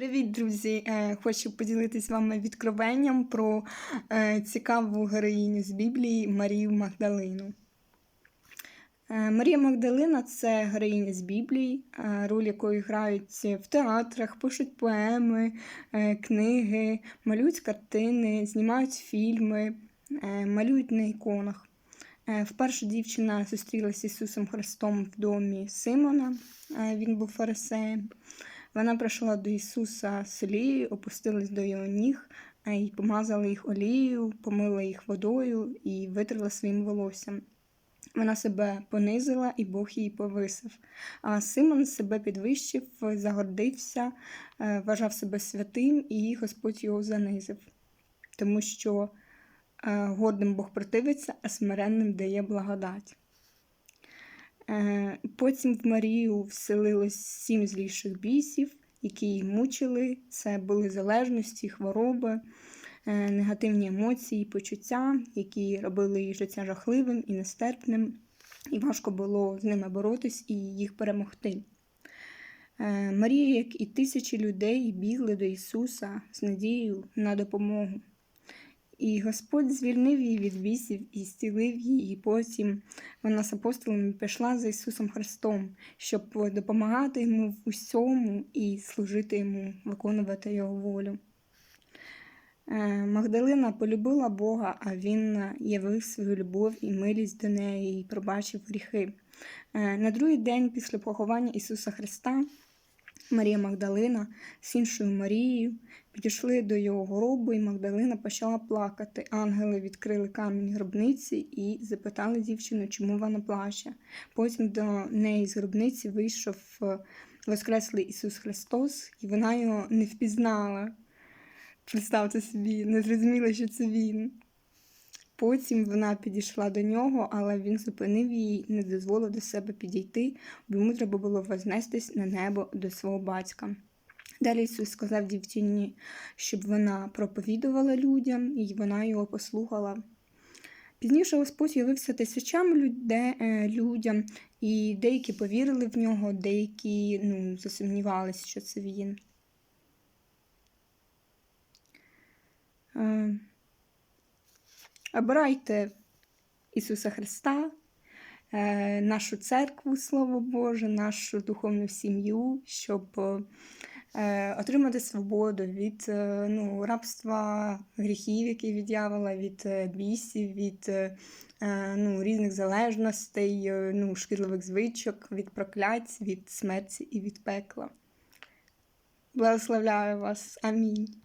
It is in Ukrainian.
Привіт, друзі! Е, Хочу поділитися з вами відкровенням про е, цікаву героїню з Біблії Марію Магдалину. Е, Марія Магдалина це героїня з Біблії, роль якої грають в театрах, пишуть поеми, книги, малюють картини, знімають фільми, малюють на іконах. Вперше дівчина зустрілася з Ісусом Христом в домі Симона, він був фарисеєм. Вона прийшла до Ісуса з опустилась до його ніг і помазала їх олією, помила їх водою і витерла своїм волоссям. Вона себе понизила, і Бог її повисив. А Симон себе підвищив, загордився, е, вважав себе святим, і Господь його занизив, тому що е, гордим Бог противиться, а смиренним дає благодать. Е, Потім в Марію вселилось сім зліших бісів, які її мучили. Це були залежності, хвороби, е, негативні емоції, почуття, які робили її життя жахливим і нестерпним, і важко було з ними боротись і їх перемогти. Е, Марія, як і тисячі людей, бігли до Ісуса з надією на допомогу. І Господь звільнив її від бісів і зцілив її. І потім вона з апостолами пішла за Ісусом Христом, щоб допомагати йому в усьому і служити йому, виконувати Його волю. Е, Магдалина полюбила Бога, а він явив свою любов і милість до неї і пробачив гріхи. Е, На другий день після поховання Ісуса Христа Марія Магдалина з іншою Марією підійшли до його гробу, і Магдалина почала плакати. Ангели відкрили камінь гробниці і запитали дівчину, чому вона плаче. Потім до неї з гробниці вийшов е, Воскреслий Ісус Христос, і вона його не впізнала. Представте собі, не зрозуміла, що це він. Потім вона підійшла до нього, але він зупинив її, не дозволив до себе підійти, бо йому треба було вознестись на небо до свого батька. Далі Ісус сказав дівчині, щоб вона проповідувала людям, і вона його послухала. Пізніше Господь явився тисячам е, людям, і деякі повірили в нього, деякі ну, засумнівалися, що це він. Обирайте Ісуса Христа, е, нашу церкву, Слово Боже, нашу духовну сім'ю, щоб е, отримати свободу від е, ну, рабства гріхів, які від'явила, від бісів, від ну, різних залежностей, ну, шкідливих звичок, від проклять, від смерті і від пекла. Благословляю вас. Амінь.